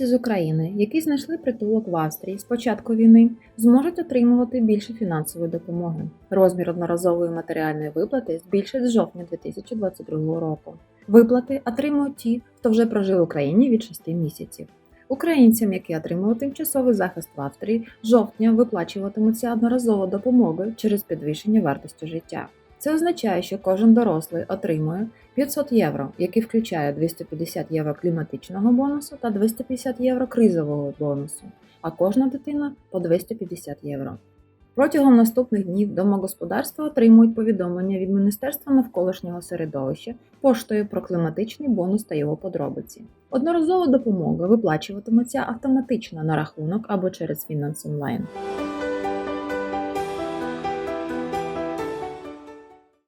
України, які знайшли притулок в Австрії з початку війни, зможуть отримувати більше фінансової допомоги. Розмір одноразової матеріальної виплати збільшить з жовтня 2022 року. Виплати отримують ті, хто вже прожив в Україні від 6 місяців. Українцям, які отримали тимчасовий захист в Австрії, жовтня виплачуватимуться одноразова допомога через підвищення вартості життя. Це означає, що кожен дорослий отримує 500 євро, який включає 250 євро кліматичного бонусу та 250 євро кризового бонусу, а кожна дитина по 250 євро. Протягом наступних днів домогосподарства отримують повідомлення від Міністерства навколишнього середовища поштою про кліматичний бонус та його подробиці. Одноразова допомога виплачуватиметься автоматично на рахунок або через Finance Online.